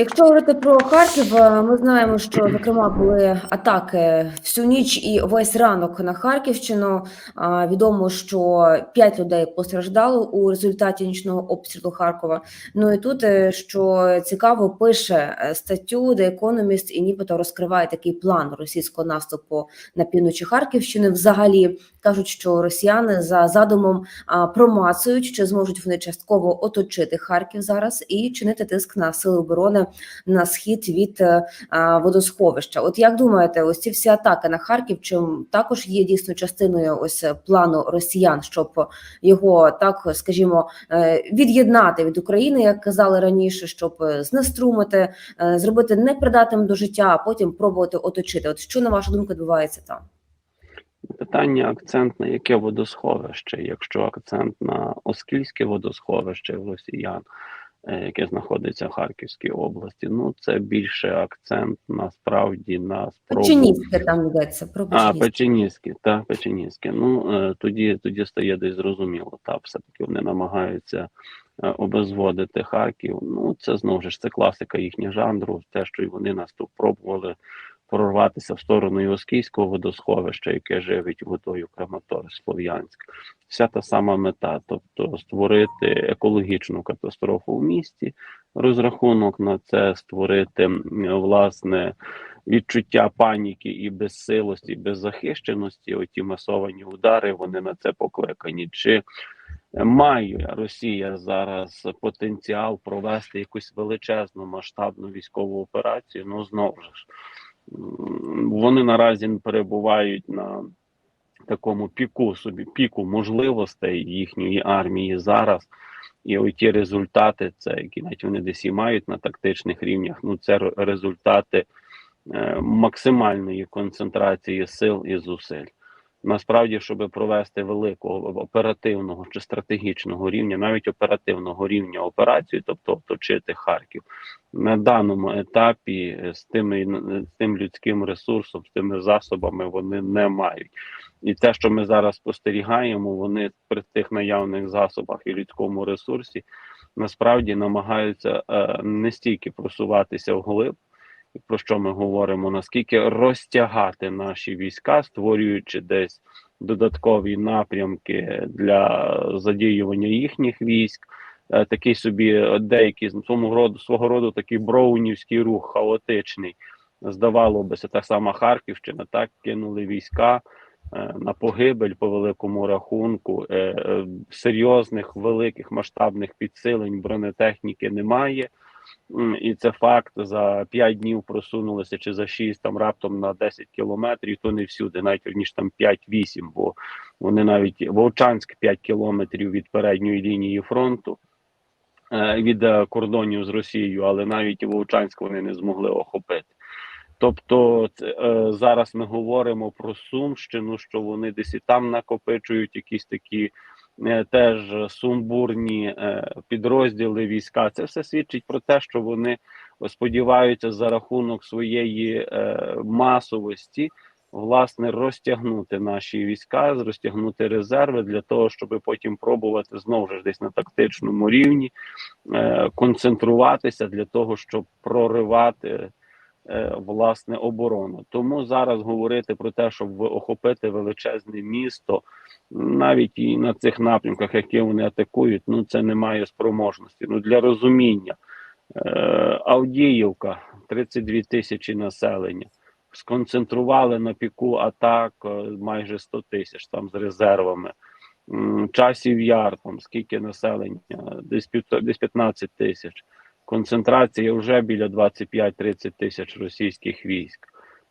Якщо говорити про Харків, е, ми знаємо, що зокрема були атаки всю ніч і весь ранок на Харківщину. Відомо, що п'ять людей постраждало у результаті нічного обстрілу Харкова. Ну і тут е, що цікаво, пише е, статтю The Economist і нібито розкриває такий план російського наступу на півночі Харківщини. Взагалі кажуть, що росіяни за задумом промацують, чи зможуть вони частково оточити Харків зараз і чинити тиск на сили оборони на схід від е, водосховища. От як думаєте, ось ці всі атаки на Харків, чим також є дійсно частиною ось е, плану росіян, щоб його так скажімо е, від'єднати від України, як казали раніше, щоб знеструмити, зробити непридатним до життя, а потім пробувати оточити. От що на вашу думку відбувається там? Питання акцент на яке водосховище, якщо акцент на Оскільське водосховище в росіян, яке знаходиться в Харківській області, ну це більше акцент насправді на спробу Печеніське там йдеться про а, Печеніське. Печеніське, так, Печеніське. Ну е, тоді, тоді стає десь зрозуміло. Та все-таки вони намагаються е, обезводити Харків. Ну, це знову ж це класика їхнього жанру, те, що й вони нас тут пробували прорватися в сторону Іоскійського водосховища, яке живить водою Краматорськ, Слов'янськ. Вся та сама мета, тобто створити екологічну катастрофу в місті, розрахунок на це створити власне відчуття паніки і безсилості, беззахищеності. Оті масовані удари вони на це покликані. Чи має Росія зараз потенціал провести якусь величезну масштабну військову операцію? Ну знову ж вони наразі перебувають на такому піку собі, піку можливостей їхньої армії зараз. І оті результати, це які навіть вони десь і мають на тактичних рівнях. Ну це результати е, максимальної концентрації сил і зусиль. Насправді, щоб провести великого оперативного чи стратегічного рівня, навіть оперативного рівня операцію, тобто оточити Харків, на даному етапі е, з тими з тим людським ресурсом, з тими засобами вони не мають. І те, що ми зараз спостерігаємо, вони при тих наявних засобах і людському ресурсі насправді намагаються е, не стільки просуватися вглиб, про що ми говоримо, наскільки розтягати наші війська, створюючи десь додаткові напрямки для задіювання їхніх військ. Е, Такий собі е, деякий свого роду свого роду такий броунівський рух хаотичний. Здавало би, це та сама Харківщина, так кинули війська е, на погибель по великому рахунку. Серйозних великих масштабних підсилень бронетехніки немає. І це факт за 5 днів просунулися чи за 6 там раптом на 10 кілометрів, то не всюди, навіть ніж там 5-8, бо вони навіть Вовчанськ 5 кілометрів від передньої лінії фронту е, від е, кордонів з Росією, але навіть і Вовчанськ вони не змогли охопити. Тобто е, зараз ми говоримо про Сумщину, що вони десь і там накопичують якісь такі теж сумбурні е, підрозділи війська. Це все свідчить про те, що вони сподіваються за рахунок своєї е, масовості власне розтягнути наші війська, розтягнути резерви для того, щоб потім пробувати знову ж десь на тактичному рівні е, концентруватися для того, щоб проривати. е, Власне оборону, тому зараз говорити про те, щоб охопити величезне місто, навіть і на цих напрямках, які вони атакують, ну це не має спроможності. Ну для розуміння е, Авдіївка 32 тисячі населення. Сконцентрували на піку атак е, майже 100 тисяч там з резервами. Часів яр, там скільки населення, десь десь 15 тисяч. Концентрація вже біля 25-30 тисяч російських військ.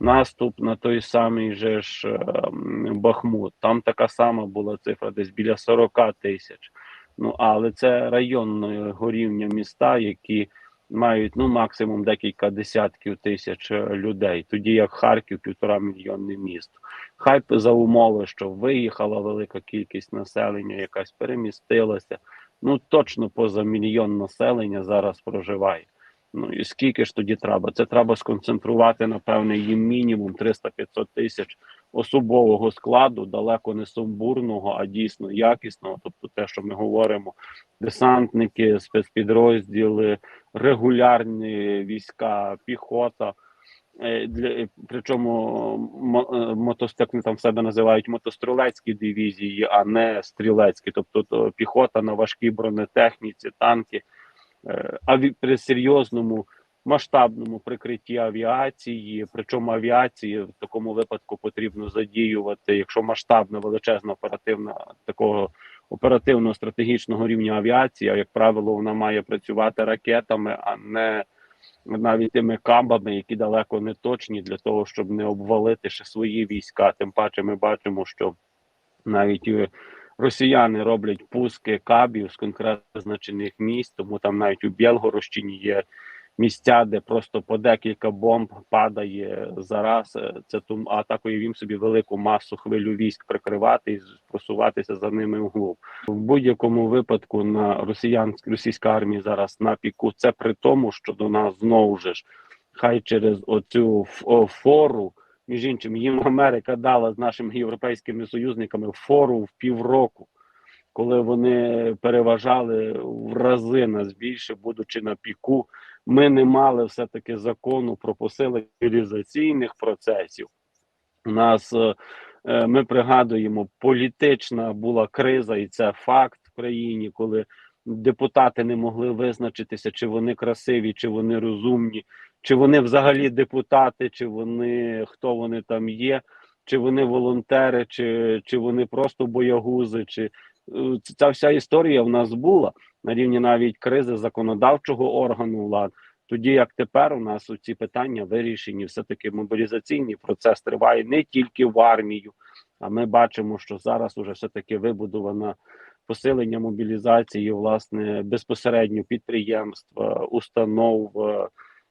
Наступ на той самий же ж е, Бахмут. Там така сама була цифра, десь біля 40 тисяч. Ну але це районного рівня міста, які мають ну максимум декілька десятків тисяч е, людей. Тоді як Харків півтора мільйонне місто. Хай за умови, що виїхала велика кількість населення, якась перемістилася. Ну точно поза мільйон населення зараз проживає. Ну і скільки ж тоді треба? Це треба сконцентрувати, напевне, їм мінімум 300-500 тисяч особового складу, далеко не сумбурного, а дійсно якісного. Тобто, те, що ми говоримо, десантники, спецпідрозділи, регулярні війська, піхота. Е, Для, е, причому е, мотос, як вони там себе називають мотострілецькі дивізії, а не стрілецькі, тобто то піхота на важкій бронетехніці, танки. Е, А ві- при серйозному масштабному прикритті авіації, причому авіації в такому випадку потрібно задіювати, якщо масштабна величезна оперативна такого оперативного стратегічного рівня авіації, а як правило, вона має працювати ракетами, а не навіть тими камбами, які далеко не точні для того, щоб не обвалити ще свої війська. Тим паче, ми бачимо, що навіть е, росіяни роблять пуски кабів з конкретно визначених місць, тому там навіть у Білгородщині є місця, де просто по декілька бомб падає зараз. Е, Це тому а так собі велику масу хвилю військ прикривати і просуватися за ними вглуб. В будь-якому випадку на росіянськ російська армія зараз на піку. Це при тому, що до нас знову ж хай через оцю фору. Між іншим, їм Америка дала з нашими європейськими союзниками фору в півроку, коли вони переважали в рази нас більше, будучи на піку. Ми не мали все-таки закону про посилення процесів. У нас е, е, ми пригадуємо, політична була криза, і це факт в країні, коли депутати не могли визначитися, чи вони красиві, чи вони розумні, чи вони взагалі депутати, чи вони хто вони там є, чи вони волонтери, чи, чи вони просто боягузи, чи е, ця вся історія в нас була на рівні навіть кризи законодавчого органу влад. Тоді як тепер у нас ці питання вирішені, все таки мобілізаційний процес триває не тільки в армію, а ми бачимо, що зараз уже все таки вибудована посилення мобілізації, власне, безпосередньо підприємств, установ, е,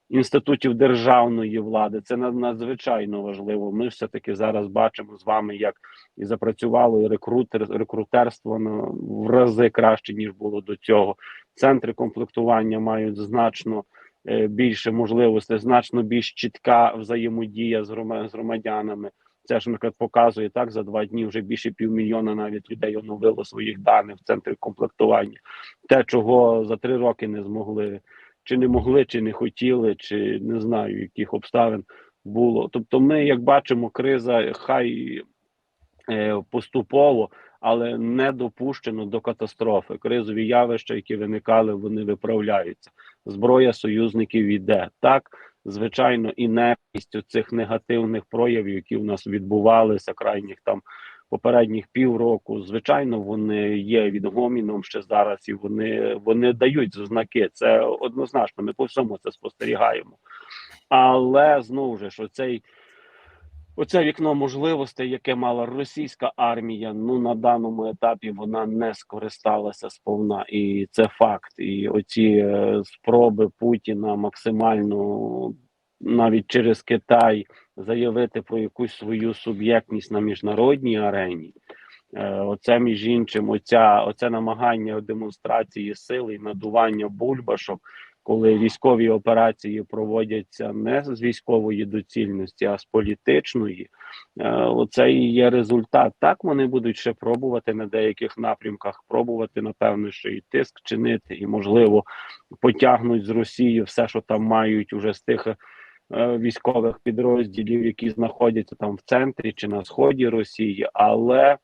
інститутів державної влади. Це над- надзвичайно важливо. Ми все таки зараз бачимо з вами, як і запрацювало і рекрутер, рекрутерство на в рази краще ніж було до цього. Центри комплектування мають значно е, більше можливостей, значно більш чітка взаємодія з громадянами. Це ж наприклад показує так. За два дні вже більше півмільйона навіть людей оновило своїх даних в центрі комплектування. Те, чого за три роки не змогли, чи не могли, чи не хотіли, чи не знаю, яких обставин було. Тобто, ми, як бачимо, криза хай е, поступово, але не допущено до катастрофи. Кризові явища, які виникали, вони виправляються. Зброя союзників іде так. Звичайно, інертність цих негативних проявів, які в нас відбувалися крайніх там попередніх півроку. Звичайно, вони є відгоміном ще зараз, і вони, вони дають знаки. Це однозначно. Ми по всьому це спостерігаємо. Але знову ж оцей Оце вікно можливостей, яке мала російська армія, ну на даному етапі вона не скористалася сповна, і це факт. І оці е, спроби Путіна максимально навіть через Китай заявити про якусь свою суб'єктність на міжнародній арені. Е, Оце між іншим, оця оце намагання демонстрації сили і надування бульбашок, коли військові операції проводяться не з військової доцільності, а з політичної. Е, Оце і є результат. Так вони будуть ще пробувати на деяких напрямках, пробувати напевно, що і тиск чинити, і можливо потягнуть з Росії все, що там мають уже з тих. Е, Військових підрозділів, які знаходяться там в центрі чи на сході Росії, але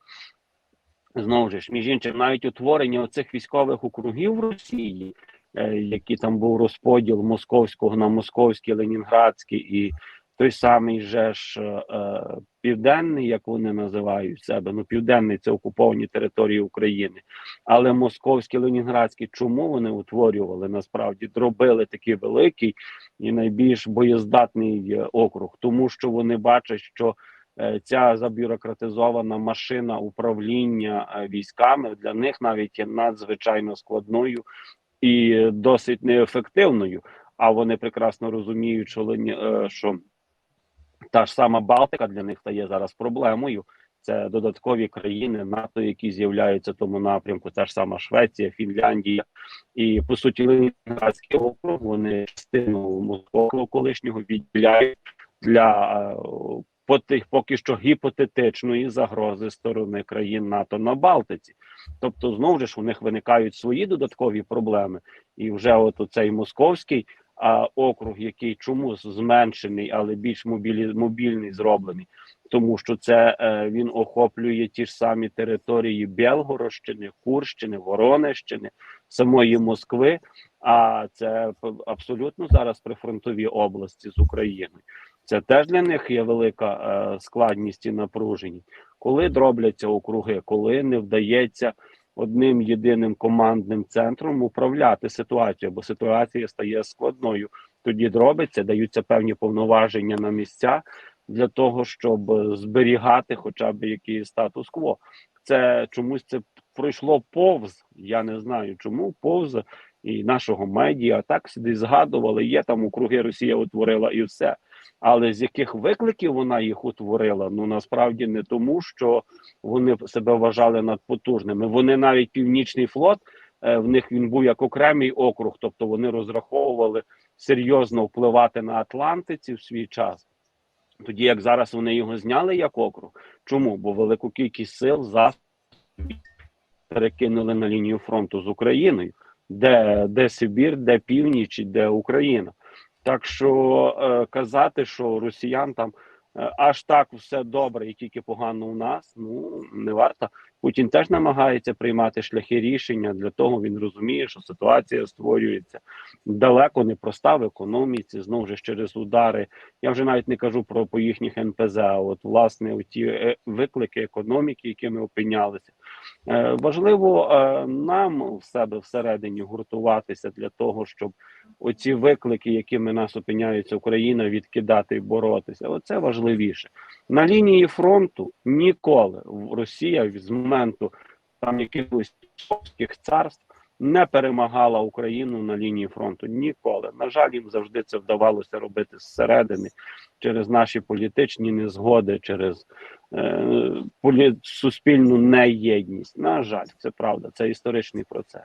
знову ж між іншим, навіть утворення оцих військових округів в Росії, е, які там був розподіл московського на московський, ленінградський і той самий же ж е, південний, як вони називають себе. Ну, південний це окуповані території України, але московський, ленінградський, чому вони утворювали насправді зробили такий великий і найбільш боєздатний е, округ, тому що вони бачать, що е, ця забюрократизована машина управління е, військами для них навіть є надзвичайно складною і досить неефективною. А вони прекрасно розуміють, що, е, що та ж сама Балтика для них стає зараз проблемою. це додаткові країни НАТО, які з'являються в тому напрямку. Та ж сама Швеція, Фінляндія і по суті Ленінградський округ. Вони частину Москву колишнього відділяють для е, по тих поки що гіпотетичної загрози сторони країн НАТО на Балтиці. Тобто, знову ж у них виникають свої додаткові проблеми, і вже от цей московський а, округ, який чомусь зменшений, але більш мобілі, мобільний зроблений, тому що це е, він охоплює ті ж самі території Білгородщини, Курщини, Воронежщини, самої Москви. А це абсолютно зараз прифронтові області з Україною. Це теж для них є велика е, складність і напруженість. Коли дробляться округи, коли не вдається одним єдиним командним центром управляти ситуацією, бо ситуація стає складною. Тоді дробиться, даються певні повноваження на місця для того, щоб е, зберігати хоча б якийсь статус-кво. Це чомусь це пройшло повз. Я не знаю, чому повз і нашого медіа так сюди згадували. Є там округи Росія утворила і все. Але з яких викликів вона їх утворила? Ну насправді не тому, що вони себе вважали надпотужними. Вони навіть північний флот. е, В них він був як окремий округ, тобто вони розраховували серйозно впливати на Атлантиці в свій час. Тоді як зараз вони його зняли як округ. Чому? Бо велику кількість сил засобів перекинули на лінію фронту з Україною, де, де Сибір, де північ, де Україна. Так що е, казати, що росіян там е, аж так все добре і тільки погано у нас, ну не варто. Путін теж намагається приймати шляхи рішення. Для того він розуміє, що ситуація створюється далеко не проста в економіці. Знову ж через удари. Я вже навіть не кажу про по їхніх НПЗ. А от власне ті е, виклики економіки, які ми опинялися. Е, важливо е, нам в себе всередині гуртуватися для того, щоб оці виклики, якими нас опиняється Україна, відкидати і боротися. Оце важливіше на лінії фронту. Ніколи Росія з моменту там якихось царств не перемагала Україну на лінії фронту. Ніколи на жаль, їм завжди це вдавалося робити зсередини через наші політичні незгоди, через е, полі... суспільну неєдність. На жаль, це правда, це історичний процес.